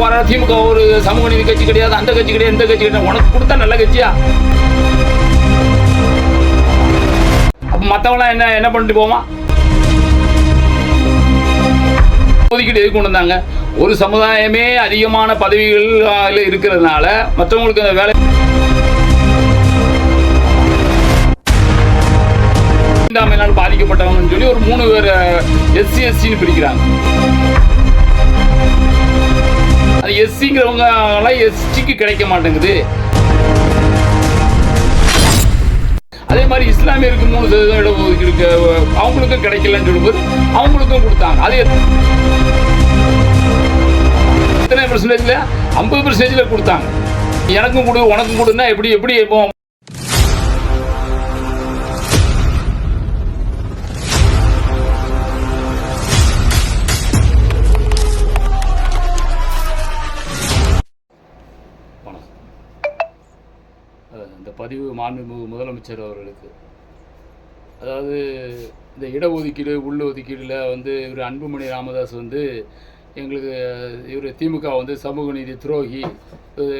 போற திமுக ஒரு சமூக நீதி கட்சி கிடையாது அந்த கட்சி கிடையாது இந்த கட்சி கிடையாது. உனக்கு கொடுத்தா நல்ல கட்சியா? அப்ப மத்தவங்களாம் என்ன என்ன பண்ணிட்டு போவான் ஒதுக்கீடு எதுக்கு கொண்டு வந்தாங்க? ஒரு சமுதாயமே அதிகமான பதவிகள் இருக்கிறதுனால மற்றவங்களுக்கு அந்த வேலை பாதிக்கப்பட்டவங்கன்னு சொல்லி ஒரு மூணு பேர் எஸ்சி எஸ்சின்னு பிரிக்கிறாங்க. அது எஸ்சிங்கிறவங்க எஸ்டிக்கு கிடைக்க மாட்டேங்குது. அதே மாதிரி இஸ்லாமியருக்கு மூணு சதவீதம் இடஒதுக்கீடு அவங்களுக்கும் கிடைக்கலன்னு சொல்லும்போது அவங்களுக்கும் கொடுத்தாங்க. அது எத்தனை பர்சன்டேஜில் ஐம்பது பர்சன்டேஜில் கொடுத்தாங்க. எனக்கும் கொடு உனக்கும் கொடுன்னா எப்படி எப்படி பதிவு மாண்புமிகு முதலமைச்சர் அவர்களுக்கு. அதாவது இந்த இடஒதுக்கீடு உள் ஒதுக்கீடில் வந்து இவர் அன்புமணி ராமதாஸ் வந்து எங்களுக்கு இவர் திமுக வந்து சமூக நீதி துரோகி.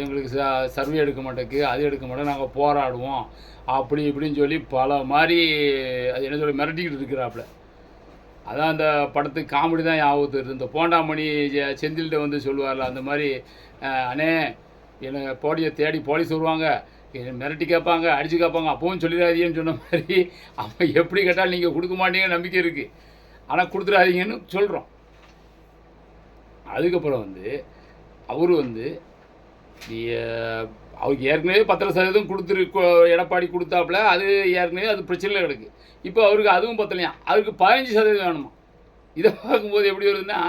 எங்களுக்கு ச சர்வே எடுக்க மாட்டேக்கு அது எடுக்க மாட்டேன் நாங்கள் போராடுவோம். அப்படி இப்படின்னு சொல்லி பல மாதிரி அது என்ன சொல்லி மிரட்டிக்கிட்டு இருக்கிறாப்புல. அதான் அந்த படத்துக்கு காமெடி தான் ஞாபகத்து வருது. இந்த போண்டாமணி செந்தில்கிட்ட வந்து சொல்லுவார்ல அந்த மாதிரி அண்ணே என்னை போடியை தேடி போலீஸ் வருவாங்க. மிரட்டி கேட்பாங்க அடித்து கேட்பாங்க அப்பவும் சொல்லிடாதீங்கன்னு சொன்ன மாதிரி அவன் எப்படி கேட்டாலும் நீங்கள் கொடுக்க மாட்டீங்க நம்பிக்கை இருக்குது ஆனால் கொடுத்துடாதீங்கன்னு சொல்கிறோம் அதுக்கப்புறம் வந்து அவர் வந்து நீ- அவருக்கு ஏற்கனவே பத்திர சதவீதம் கொடுத்துரு எடப்பாடி கொடுத்தாப்புல அது ஏற்கனவே அது பிரச்சனையில் கிடக்கு. இப்போ அவருக்கு அதுவும் பத்தலையா அவருக்கு பதினஞ்சு சதவீதம் வேணுமா இதை பார்க்கும்போது எப்படி வருதுன்னா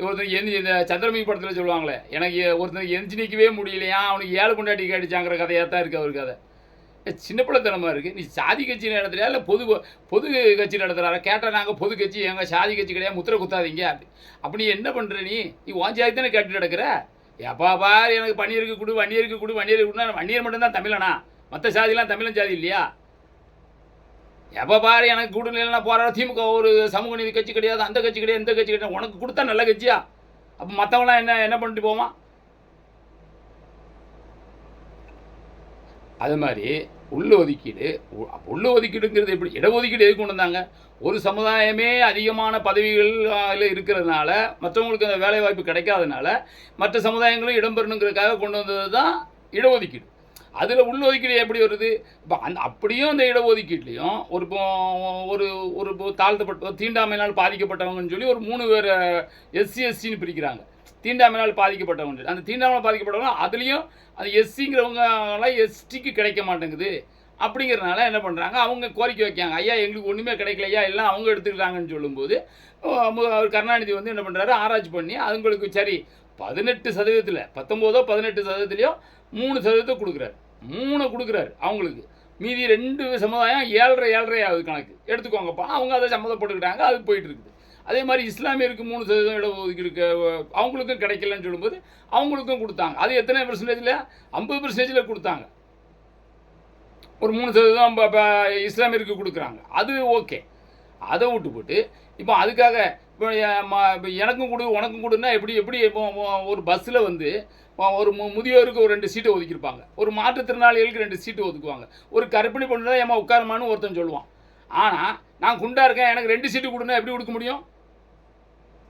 ஒருத்தன் எந்த இந்த சந்திரமுகி படத்தில் சொல்லுவாங்களே எனக்கு எ- ஒருத்தனுக்கு நிற்கவே முடியலையா? அவனுக்கு ஏழு கொண்டாட்டி அடிச்சாங்கிற கதையாக தான் இருக்குது அவர் கதை. சின்ன பிள்ளைத்தனமாக இருக்குது நீ சாதி கட்சி நடத்துறியா? இல்லை பொது பொது கட்சி நடத்துறாரா? கேட்டால் நாங்கள் பொது கட்சி எங்கள் சாதி கட்சி கிடையாது முத்திரை குத்தாதீங்க. அப்படி அப்படி என்ன பண்ணுற நீ? நீ உன் சாதி தானே கேட்டு நடக்கிற? எப்பா பார் எனக்கு பன்னீருக்கு கொடு வன்னியருக்கு கொடு வன்னியருக்கு கொடுனா வன்னியர் மட்டும்தான் தமிழனா? மற்ற சாதிலாம் தமிழன் சாதி இல்லையா? எப்போ பாரு எனக்கு கூடு இல்லைன்னா போராட திமுக ஒரு சமூக நீதி கட்சி கிடையாது அந்த கட்சி கிடையாது இந்த கட்சி கிடையாது. உனக்கு கொடுத்தா நல்ல கட்சியா? அப்போ மற்றவங்களாம் என்ன என்ன பண்ணிட்டு போவான்? அது மாதிரி உள்ள ஒதுக்கீடு உள்ள ஒதுக்கீடுங்கிறது எப்படி? இடஒதுக்கீடு எதுக்கு கொண்டு வந்தாங்க? ஒரு சமுதாயமே அதிகமான பதவிகள் இருக்கிறதுனால மற்றவங்களுக்கு அந்த வேலைவாய்ப்பு கிடைக்காதனால மற்ற சமுதாயங்களும் இடம்பெறணுங்கிறதுக்காக கொண்டு வந்தது தான் இடஒதுக்கீடு. அதில் உள் ஒதுக்கீடு எப்படி வருது? இப்போ அந்த அப்படியும் அந்த இடஒதுக்கீட்லேயும் ஒரு ஒரு ஒரு இப்போ தாழ்த்தப்பட்ட தீண்டாமையினால் பாதிக்கப்பட்டவங்கன்னு சொல்லி ஒரு மூணு பேர் எஸ்சி எஸ்சின்னு பிரிக்கிறாங்க. தீண்டாமையினால் பாதிக்கப்பட்டவங்க சொல்லி. அந்த தீண்டாமையால் பாதிக்கப்பட்டவங்க அதுலேயும் அந்த எஸ்சிங்கிறவங்களாம் எஸ்டிக்கு கிடைக்க மாட்டேங்குது. அப்படிங்கிறனால என்ன பண்ணுறாங்க அவங்க கோரிக்கை வைக்காங்க ஐயா எங்களுக்கு ஒன்றுமே கிடைக்கலையா எல்லாம் அவங்க எடுத்துக்கிட்டாங்கன்னு சொல்லும்போது அவர் கருணாநிதி வந்து என்ன பண்ணுறாரு ஆராய்ச்சி பண்ணி அதுங்களுக்கு சரி பதினெட்டு சதவீதத்தில் பத்தொம்போதோ பதினெட்டு சதவீதத்துலையோ மூணு சதவீதத்தை கொடுக்குறாரு. மூணை கொடுக்குறாரு அவங்களுக்கு. மீதி ரெண்டு சமுதாயம் ஏழரை ஏழரை ஆகுது கணக்கு. எடுத்துக்கோங்கப்பா. அவங்க அதை சம்மந்தப்பட்டுக்கிட்டாங்க அது போயிட்டு இருக்குது அதே மாதிரி இஸ்லாமியருக்கு மூணு சதவீதம் இடஒதுக்கீடு அவங்களுக்கும் கிடைக்கலன்னு சொல்லும்போது அவங்களுக்கும் கொடுத்தாங்க. அது எத்தனை பெர்சன்டேஜில் ஐம்பது பெர்சன்டேஜில் கொடுத்தாங்க. ஒரு மூணு சதவீதம் இஸ்லாமியருக்கு கொடுக்குறாங்க. அது ஓகே அதை விட்டு போட்டு இப்போ அதுக்காக இப்போ ம- எனக்கும் கொடு உனக்கும் கொடுன்னா எப்படி எப்படி இப்போ ஒரு பஸ்ஸில் வந்து ஒரு மு- முதியோருக்கு ஒரு ரெண்டு சீட்டு ஒதுக்கியிருப்பாங்க. ஒரு மாற்றுத்திறனாளிகளுக்கு ரெண்டு சீட்டு ஒதுக்குவாங்க. ஒரு கற்பிணி பொண்ணு ஏமா உட்காருமான்னு ஒருத்தன் சொல்லுவான். ஆனால் நான் குண்டா இருக்கேன் எனக்கு ரெண்டு சீட்டு கொடுன்னா எப்படி கொடுக்க முடியும்?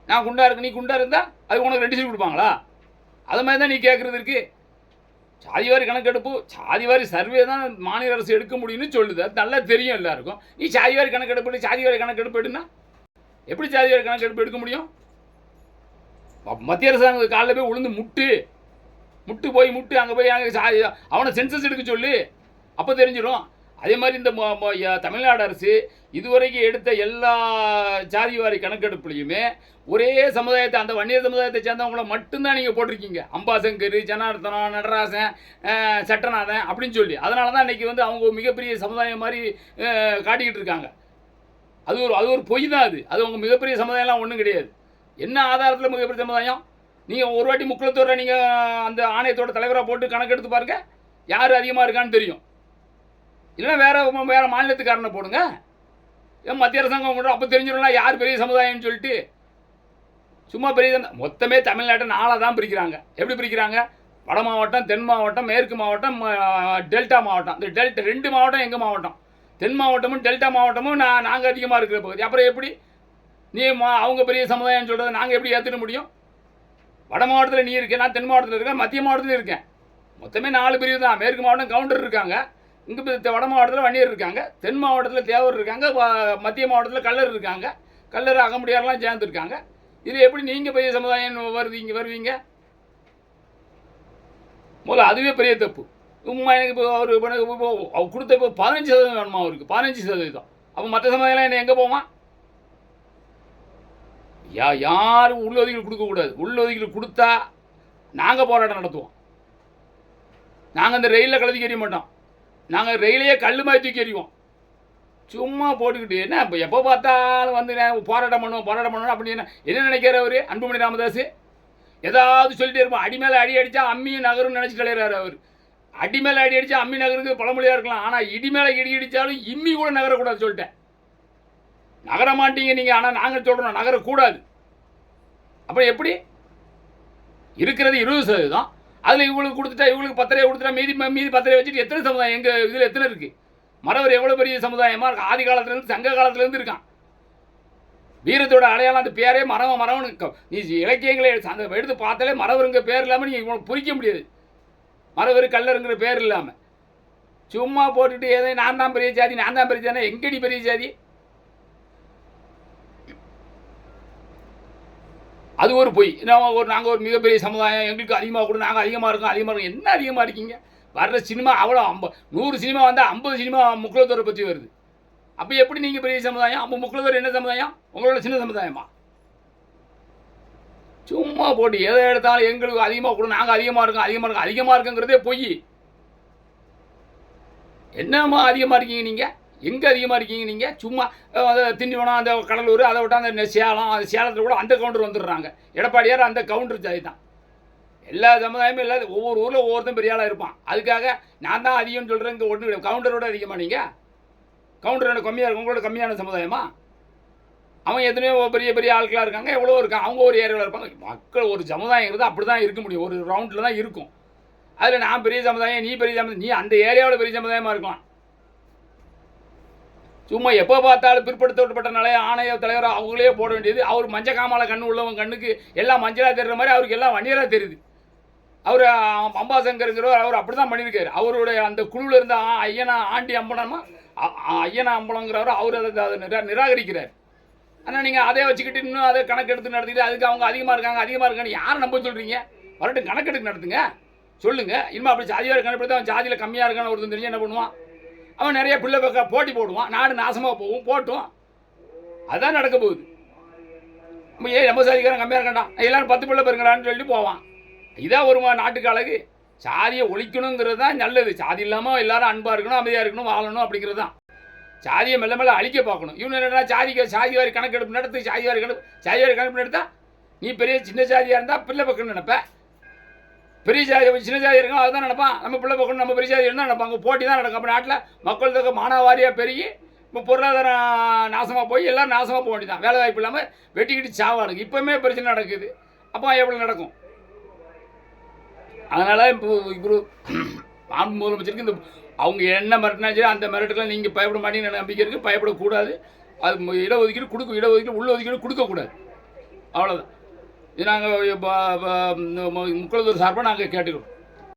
நான் குண்டா இருக்கு நீ குண்டா இருந்தால் அது உனக்கு ரெண்டு சீட்டு கொடுப்பாங்களா? அது மாதிரி தான் நீ கேட்குறது இருக்கு. சாதிவாரி கணக்கெடுப்பு சாதிவாரி சர்வே தான் மாநில அரசு எடுக்க முடியும்னு சொல்லுது. அது நல்லா தெரியும் எல்லாருக்கும். நீ சாதிவாரி கணக்கெடுப்பு சாதிவாரி கணக்கெடுப்பு எடுனா எப்படி ஜாதிவாரி கணக்கெடுப்பு எடுக்க முடியும்? மத்திய அரசாங்க காலைல போய் உளுந்து முட்டு. முட்டு போய் முட்டு அங்கே போய் அங்கே சாதி அவனை சென்சஸ் எடுக்க சொல்லு. அப்போ தெரிஞ்சிடும். அதே மாதிரி இந்த மொ- மொ- தமிழ்நாடு அரசு இதுவரைக்கும் எடுத்த எல்லா ஜாதிவாரி கணக்கெடுப்புலையுமே ஒரே சமுதாயத்தை அந்த வன்னியர் சமுதாயத்தை சேர்ந்தவங்கள மட்டும்தான் நீங்கள் போட்டிருக்கீங்க. அம்பாசங்கர் ஜனார்த்தனம் நடராசன் சட்டநாதன் அப்படின்னு சொல்லி. அதனால தான் இன்னைக்கு வந்து அவங்க மிகப்பெரிய சமுதாயம் மாதிரி காட்டிக்கிட்டு இருக்காங்க. அது ஒரு அது ஒரு பொய் தான் அது. அது உங்கள் மிகப்பெரிய சமுதாயம்லாம் ஒன்றும் கிடையாது. என்ன ஆதாரத்தில் மிகப்பெரிய சமுதாயம்? நீங்கள் ஒரு வாட்டி முக்குளத்தூரை நீங்கள் அந்த ஆணையத்தோட தலைவராக போட்டு கணக்கெடுத்து பாருங்க. யார் அதிகமாக இருக்கான்னு தெரியும். இல்லைன்னா வேற வேறு மாநிலத்துக்காரனை போடுங்க. ஏன் மத்திய அரசாங்கம் பண்ணுறோம் அப்போ தெரிஞ்சிடும்ல யார் பெரிய சமுதாயம்னு சொல்லிட்டு. சும்மா பெரிய மொத்தமே தமிழ்நாட்டை நாளாக தான் பிரிக்கிறாங்க. எப்படி பிரிக்கிறாங்க? வட மாவட்டம் தென் மாவட்டம் மேற்கு மாவட்டம் டெல்டா மாவட்டம். இந்த டெல்டா ரெண்டு மாவட்டம் எங்கள் மாவட்டம்? தென் மாவட்டமும் டெல்டா மாவட்டமும் நான் நாங்கள் அதிகமாக இருக்கிற பகுதி. அப்புறம் எப்படி? நீ மா அவங்க பெரிய சமுதாயம்னு சொல்கிறது நாங்கள் எப்படி ஏற்றுக்க முடியும்? வட மாவட்டத்தில் நீ இருக்கேன் நான் தென் மாவட்டத்தில் இருக்கேன் மத்திய மாவட்டத்தில் இருக்கேன். மொத்தமே நாலு பிரிவு தான். மேற்கு மாவட்டம் கவுண்டர் இருக்காங்க. இங்கே வட மாவட்டத்தில் வன்னியர் இருக்காங்க. தென் மாவட்டத்தில் தேவர் இருக்காங்க. மத்திய மாவட்டத்தில் கல்லர் இருக்காங்க. கல்லர் அகமுடியாரெலாம் சேர்ந்துருக்காங்க. இது எப்படி நீங்கள் பெரிய சமுதாயம் வருவீங்க வருவீங்க? முதல்ல அதுவே பெரிய தப்பு. எனக்கு இப்போ அவர் இப்போ எனக்கு இப்போ அவர் கொடுத்த இப்போ பதினஞ்சு சதவீதம் வேணுமா அவருக்கு? பதினஞ்சு சதவீதம். அப்போ மற்ற சமுதாயம்லாம் என்ன எங்கே போவான்? யா யாரும் உள்ளொதுக்கீடு கொடுக்கக்கூடாது உள்ளொதுக்கீடு கொடுத்தா நாங்கள் போராட்டம் நடத்துவோம். நாங்கள் இந்த ரயிலில் கலத்தி எறிய மாட்டோம். நாங்கள் ரயிலையே கல் மாதிரி தூக்கி எறிவோம். சும்மா போட்டுக்கிட்டு என்ன இப்போ எப்போ பார்த்தாலும் வந்து போராட்டம் பண்ணுவோம் போராட்டம் பண்ணுவோம் அப்படின்னு என்ன நினைக்கிறார் அவர்? அன்புமணி ராமதாஸ் ஏதாவது சொல்லிட்டே இருப்போம். அடி மேலே அடி அடித்தா அம்மியும் நகரும் நினச்சி கிடையாது அவர். அடி மேலே அடி அடித்தா அம்மி நகருக்கு பழமொழியாக இருக்கலாம். ஆனால் இடி மேலே இடி அடித்தாலும் இம்மி கூட நகரக்கூடாது சொல்லிட்டேன். நகர மாட்டீங்க நீங்கள் ஆனால் நாங்கள் சொல்கிறோம் நகரக்கூடாது. அப்புறம் எப்படி? இருக்கிறது இருபது சதவீதம். அதில் இவங்களுக்கு கொடுத்துட்டா இவங்களுக்கு பத்திரையை கொடுத்துட்டா மீதி மீதி பத்திரையை வச்சுட்டு எத்தனை சமுதாயம்? எங்கள் இதில் எத்தனை இருக்குது மறவர் எவ்வளோ பெரிய சமுதாயமாக இருக்குது ஆதி காலத்துலேருந்து சங்க காலத்துலேருந்து இருக்கான். வீரத்தோட அடையாளம் அந்த பேரே மரவ மரவனு நீ இலக்கியங்களை அந்த எடுத்து பார்த்தாலே மரவருங்க பேர் இல்லாமல் நீங்கள் இவங்களை புரிக்க முடியாது. மரவர் கல்லருங்கிற பேர் இல்லாமல் சும்மா போட்டுட்டு ஏதோ நான் தான் பெரிய ஜாதி நான் தான் பெரிய ஜாதி எங்கடி பெரிய ஜாதி? அது ஒரு பொய். நான் ஒரு நாங்கள் ஒரு மிகப்பெரிய சமுதாயம் எங்களுக்கு அதிகமாக கூட நாங்கள் அதிகமாக இருக்கோம் அதிகமாக இருக்கோம். என்ன அதிகமாக இருக்கீங்க? வர்ற சினிமா அவ்வளோ ஐம்ப நூறு சினிமா வந்தால் ஐம்பது சினிமா முக்குலத்தோரை பற்றி வருது. அப்போ எப்படி நீங்கள் பெரிய சமுதாயம்? அப்போ முக்குலத்தோர் என்ன சமுதாயம்? உங்களோட சின்ன சமுதாயமா? சும்மா போட்டு எதை எடுத்தாலும் எங்களுக்கு அதிகமாக கூட நாங்கள் அதிகமாக இருக்கோம் அதிகமாக இருக்கோம் அதிகமாக இருக்குங்கிறதே பொய். என்னம்மா அதிகமாக இருக்கீங்க நீங்கள் எங்கே அதிகமாக இருக்கீங்க நீங்கள் சும்மா திண்டிவனம் அந்த கடலூர் அதை விட்டா அந்த சேலம் அந்த சேலத்தில் கூட அந்த கவுண்டர் வந்துடுறாங்க. எடப்பாடியார் அந்த கவுண்டர் ஜாதி தான். எல்லா சமுதாயமும் எல்லா ஒவ்வொரு ஊரில் ஒவ்வொருத்தன் பெரிய ஆளாக இருப்பான். அதுக்காக நான் தான் அதிகம்னு சொல்கிறேன் இங்கே ஒன்று கவுண்டரோட அதிகமாக நீங்கள் கவுண்டர் கம்மியாக இருக்கும் உங்களோட கம்மியான சமுதாயமா? அவன் எத்தனையோ பெரிய பெரிய ஆட்களாக இருக்காங்க எவ்வளோ இருக்காங்க அவங்க ஒரு ஏரியாவில் இருப்பாங்க. மக்கள் ஒரு சமுதாயம் இருந்தால் அப்படி தான் இருக்க முடியும். ஒரு ரவுண்டில் தான் இருக்கும். அதில் நான் பெரிய சமுதாயம் நீ பெரிய சமுதாயம் நீ அந்த ஏரியாவில் பெரிய சமுதாயமாக இருக்கலாம். சும்மா எப்போ பார்த்தாலும் பிற்படுத்தப்பட்ட நிலைய ஆணைய தலைவர் அவங்களே போட வேண்டியது. அவர் மஞ்ச காமால கண்ணு உள்ளவங்க கண்ணுக்கு எல்லாம் மஞ்சளாக தெரிகிற மாதிரி அவருக்கு எல்லாம் வன்னியராக தெரியுது. அவர் அம்பாசங்கருங்கிறவர் அவர் அப்படி தான் பண்ணியிருக்காரு. அவருடைய அந்த குழுவில் இருந்த ஐயனா ஆண்டி அம்பலமா ஐயனா அம்பலங்கிறவர் அவர் அதை அதை நிரா நிராகரிக்கிறார். ஆனால் நீங்கள் அதை வச்சுக்கிட்டு இன்னும் அதை கணக்கெடுத்து நடத்திட்டு அதுக்கு அவங்க அதிகமாக இருக்காங்க அதிகமாக இருக்கான்னு யாரை நம்ப சொல்கிறீங்க வரட்டும் கணக்கெடுத்து நடத்துங்க. சொல்லுங்கள் இனிமே அப்படி ஜாதியாக கணப்படுத்த அவன் சாதியில் கம்மியாக இருக்கான்னு ஒருத்தன் தெரிஞ்சு என்ன பண்ணுவான்? அவன் நிறைய பிள்ளை பக்க போட்டி போடுவான் நாடு நாசமாக போகும் போட்டும். அதுதான் நடக்க போகுது. நம்ம ஏன் நம்ம சாதிக்காரன் கம்மியாக இருக்காண்டா எல்லாரும் பத்து பிள்ளை பெருங்கடான்னு சொல்லிட்டு போவான். இதான் ஒரு நாட்டுக்கு அழகு. சாதியை ஒழிக்கணுங்கிறது தான் நல்லது. சாதி இல்லாமல் எல்லாரும் அன்பாக இருக்கணும் அமைதியாக இருக்கணும் வாழணும் அப்படிங்கிறது தான். சாதியை மெல்ல மெல்ல அழிக்க பார்க்கணும். இவன் என்னடா சாதிக்க சாதி வாரி கணக்கெடுப்பு நடத்து சாதி வாரி கணக்கு சாதி வாரி கணக்கு நடத்தா நீ பெரிய சின்ன ஜாதியாக இருந்தால் பிள்ளை பக்கம்னு நினைப்ப. பெரிய ஜாதி சின்ன ஜாதி இருக்கும் அதுதான் நினைப்பான். நம்ம பிள்ளை பக்கம் நம்ம பெரிய ஜாதி இருந்தால் நினைப்பாங்க போட்டி தான் நடக்கும். அப்போ நாட்டில் மக்கள் தொகை மானாவாரியாக பெருகி இப்போ பொருளாதாரம் நாசமாக போய் எல்லாம் நாசமாக போக வேண்டியதான் வேலை வாய்ப்பு இல்லாமல் வெட்டிக்கிட்டு சாவானுங்க. இப்போவுமே பிரச்சனை நடக்குது. அப்போ எவ்வளோ நடக்கும்? அதனால் இப்போ இப்போ மாண்பு முதலமைச்சருக்கு இந்த அவங்க என்ன மிரட்டினாச்சு அந்த மிரட்டலாம் நீங்கள் பயப்பட மாட்டீங்கன்னு நம்பிக்கை இருக்குது பயப்படக்கூடாது. அது இடஒதுக்கீடு கொடுக்க இடஒதுக்கீடு உள்ள ஒதுக்கீடு கொடுக்கக்கூடாது. அவ்வளோதான் இது நாங்கள் முக்குளத்தூர் சார்பாக நாங்கள் கேட்டுக்கிறோம்.